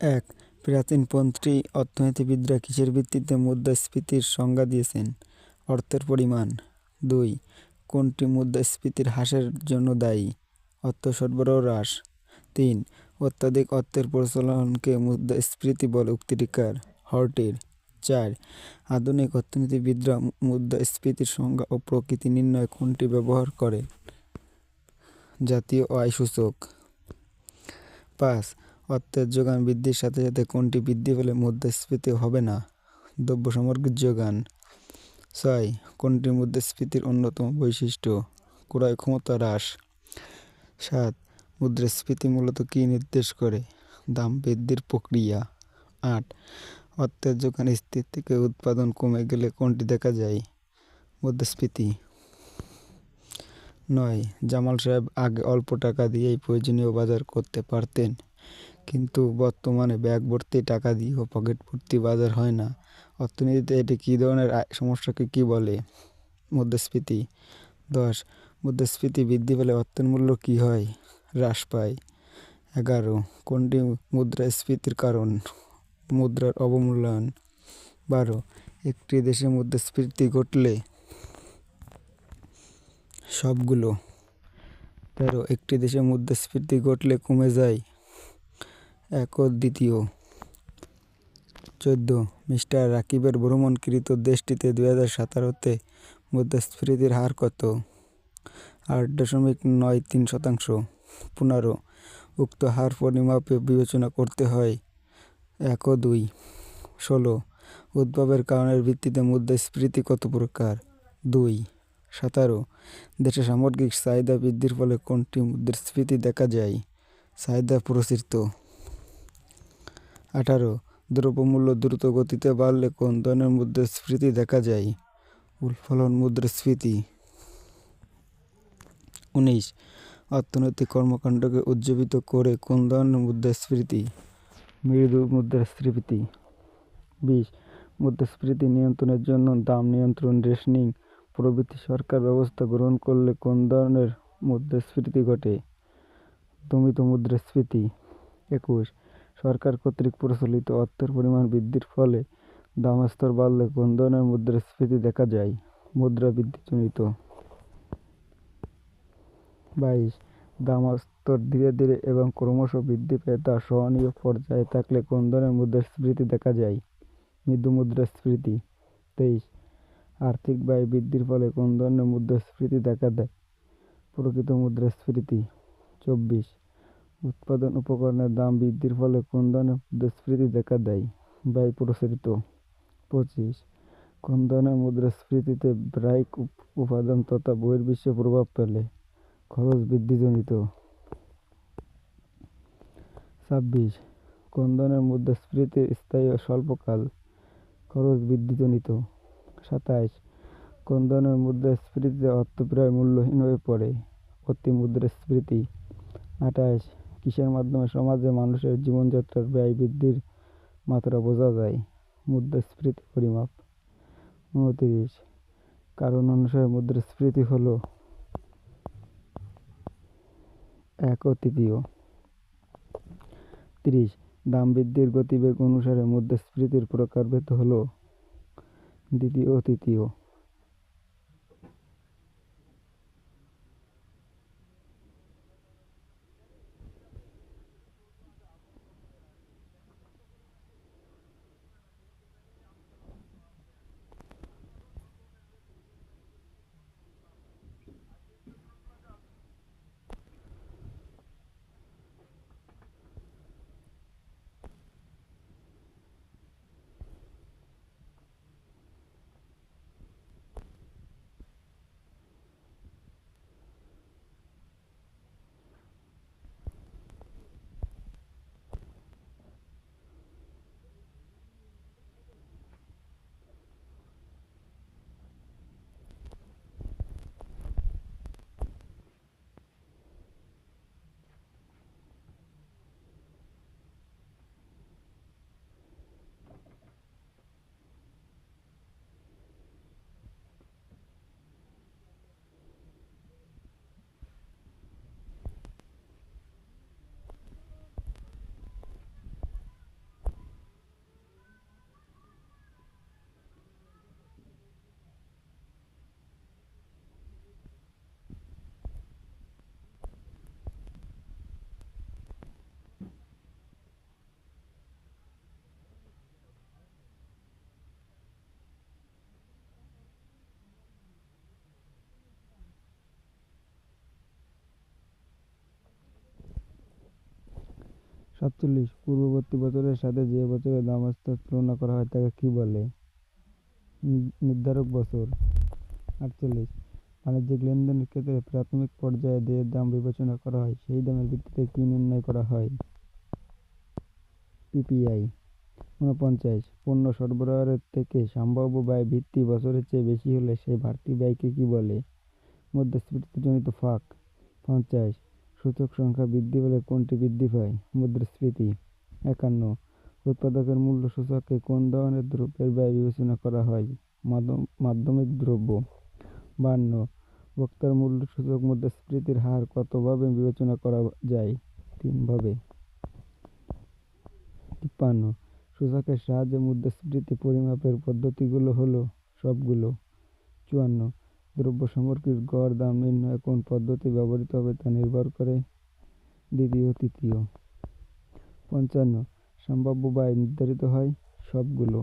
এক প্রাচীনপন্থী অর্থনীতিবিদরা কিসের ভিত্তিতে মুদ্রাস্ফীতির সংজ্ঞা দিয়েছেন? অর্থের পরিমাণ। দুই, কোনটি মুদ্রাস্ফীতির হ্রাসের জন্য দায়ী? অর্থ সরবরাহ হ্রাস। তিন, অত্যাধিক অর্থের প্রচলনকে মুদ্রাস্ফীতি বলে উক্তিটি কার হর্টের চার, আধুনিক অর্থনীতিবিদরা মুদ্রাস্ফীতির সংজ্ঞা ও প্রকৃতি নির্ণয় কোনটি ব্যবহার করে জাতীয় আয় সূচক। পাঁচ অর্থের যোগান বৃদ্ধির সাথে সাথে কোনটি বৃদ্ধি পেলে মুদ্রাস্ফীতি হবে না? দ্রব্য সামগ্রীর যোগান। ছয়, কোনটি মুদ্রাস্ফীতির অন্যতম বৈশিষ্ট্য? ক্রয় ক্ষমতা হ্রাস। সাত, মুদ্রাস্ফীতি মূলত কী নির্দেশ করে? দাম বৃদ্ধির প্রক্রিয়া। আট, অর্থের যোগান স্থির থেকে উৎপাদন কমে গেলে কোনটি দেখা যায়? মুদ্রাস্ফীতি নয়, জামাল সাহেব আগে অল্প টাকা দিয়েই প্রয়োজনীয় বাজার করতে পারতেন। কিন্তু বর্তমানে ব্যাগ ভর্তি টাকা দিয়েও পকেট ভর্তি বাজার হয় না। অর্থনীতিতে এটি কী ধরনের সমস্যাকে কী বলে? মুদ্রাস্ফীতি দশ মুদ্রাস্ফীতি বৃদ্ধি পেলে অর্থের মূল্য কী হয়? হ্রাস পায়। এগারো, কোনটি মুদ্রাস্ফীতির কারণ? মুদ্রার অবমূল্যায়ন। বারো, একটি দেশে মুদ্রাস্ফীতি ঘটলে সবগুলো। তেরো, একটি দেশে মুদ্রাস্ফীতি ঘটলে কমে যায়। এক ও দ্বিতীয় চোদ্দ। মিস্টার রাকিবের ভ্রমণকৃত দেশটিতে দুই হাজার সতেরোতে মুদ্রাস্ফীতির হার কত? আট দশমিক নয় তিন শতাংশ। পনেরো। উক্ত হার পরিমাপে বিবেচনা করতে হয় এক ও দুই ষোলো। উদ্ভবের কারণের ভিত্তিতে মুদ্রাস্ফীতি কত প্রকার? দুই। সতেরো। দেশে সামগ্রিক চাহিদা বৃদ্ধির ফলে কোনটি মুদ্রাস্ফীতি দেখা যায়? চাহিদা প্রসৃত আঠারো। দ্রব্যমূল্য দ্রুত গতিতে বাড়লে কোন ধরনের মুদ্রাস্ফীতি দেখা যায়। উৎফলন মুদ্রাস্ফীতি উনিশ। অর্থনৈতিক কর্মকাণ্ডকে উজ্জীবিত করে কোন ধরনের মুদ্রাস্ফীতি মৃদু মুদ্রাস্ফীতি বিশ। মুদ্রাস্ফীতি নিয়ন্ত্রণের জন্য দাম নিয়ন্ত্রণ রেশনিং। প্রভৃতি সরকার ব্যবস্থা গ্রহণ করলে কোন ধরনের মুদ্রাস্ফীতি ঘটে। দমিত মুদ্রাস্ফীতি একুশ। সরকার কর্তৃক প্রচলিত অর্থের পরিমাণ বৃদ্ধির ফলে দাম স্তর বাড়লে কোন ধরনের মুদ্রাস্ফীতি দেখা যায়, মুদ্রা বৃদ্ধিজনিত বাইশ দাম স্তর ধীরে ধীরে এবং ক্রমশ বৃদ্ধি পেয়ে তা সহনীয় পর্যায়ে থাকলে কোন ধরনের মুদ্রাস্ফীতি দেখা যায়, মৃদু মুদ্রাস্ফীতি। তেইশ, আর্থিক ব্যয় বৃদ্ধির ফলে কোন ধরনের মুদ্রাস্ফীতি দেখা দেয়, প্রকৃত মুদ্রাস্ফীতি। চব্বিশ উৎপাদন উপকরণের দাম বৃদ্ধির ফলে কোন ধরনের মুদ্রাস্ফীতি দেখা দেয়। ব্যয় প্রসারিত। পঁচিশ কোন ধরনের মুদ্রাস্ফীতিতে ব্যয়িক উপাদান তথা বহির্বিশ্বে প্রভাব ফেলে। খরচ বৃদ্ধিজনিত। ছাব্বিশ কোন ধরনের মুদ্রাস্ফীতি স্থায়ী ও স্বল্পকাল খরচ বৃদ্ধিজনিত। সাতাইশ কোন ধরনের মুদ্রাস্ফীতিতে অর্থ প্রায় মূল্যহীন হয়ে পড়ে। অতি মুদ্রাস্ফীতি আঠাইশ কিসের মাধ্যমে সমাজে মানুষের জীবনযাত্রার ব্যয় বৃদ্ধির মাত্রা বোঝা যায়। মুদ্রাস্ফীতি পরিমাপ। উনত্রিশ। কারণ অনুসারে মুদ্রাস্ফীতি হলো এক তৃতীয়। তিরিশ। দাম বৃদ্ধির গতিবেগ অনুসারে মুদ্রাস্ফীতির প্রকারভেদ হলো দ্বিতীয় তৃতীয়। সাতচল্লিশ, পূর্ববর্তী বছরের সাথে যে বছরের দাম স্তর তুলনা করা হয় তাকে কি বলে? নির্ধারক বছর, আটচল্লিশ। বাণিজ্যিক লেনদেনের ক্ষেত্রে প্রাথমিক পর্যায়ে যে দাম বিবেচনা করা হয়, সেই দামের ভিত্তিতে কি নির্ণয় করা হয়? পিপিআই ঊনপঞ্চাশ। পণ্য সরবরাহের থেকে সম্ভাব্য ব্যয় ভিত্তি বছরের চেয়ে বেশি হলে সেই বাড়তি ব্যয়কে কী বলে? মুদ্রাস্ফীতিজনিত ফাঁক, পঞ্চাশ। সূচক সংখ্যা বৃদ্ধি পেলে কোনটি বৃদ্ধি পায়? মুদ্রাস্ফীতি একান্ন। উৎপাদকের মূল্য সূচকে কোন ধরনের দ্রব্যের ব্যয় বিবেচনা করা হয়? মাধ্যম- মাধ্যমিক দ্রব্য বান্ন। ভোক্তার মূল্য সূচক মুদ্রাস্ফীতির হার কতভাবে বিবেচনা করা যায়? তিনভাবে তিপ্পান্ন। সূচকের সাহায্যে মুদ্রাস্ফীতি পরিমাপের পদ্ধতিগুলো হলো সবগুলো। চুয়ান্ন। দ্রব্য সামগ্রীর গড়, দাম নির্ণয়ে কোন পদ্ধতি ব্যবহৃত হবে তা নির্ভর করে দ্বিতীয় তৃতীয়। পঞ্চান্ন, সম্ভাব্য ব্যয় নির্ধারিত হয় সবগুলো।